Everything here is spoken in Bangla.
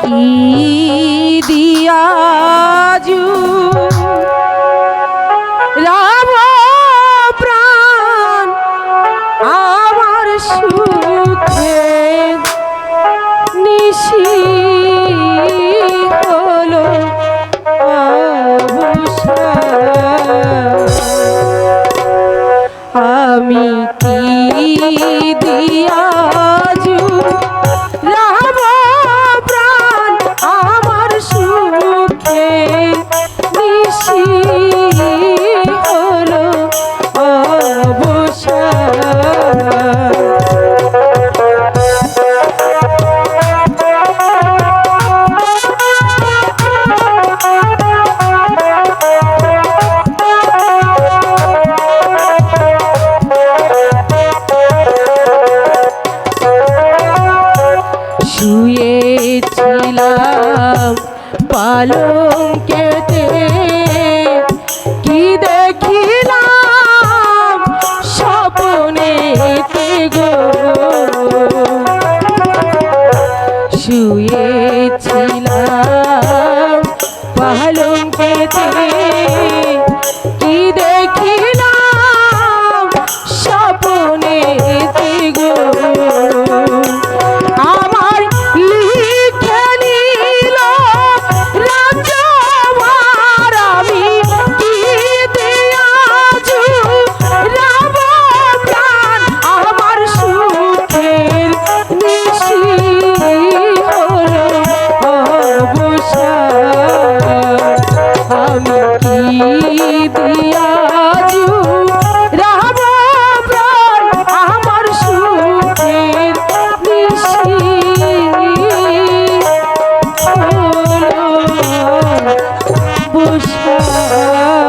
কি দিয়াজু রাম প্রাণ আমার সুখে নিশি হলো আমি কি দিয়া রইলাম পালঙ্কেতে কি দেখিলাম? স্বপনেতে গো। শুয়ে Oh, oh, oh.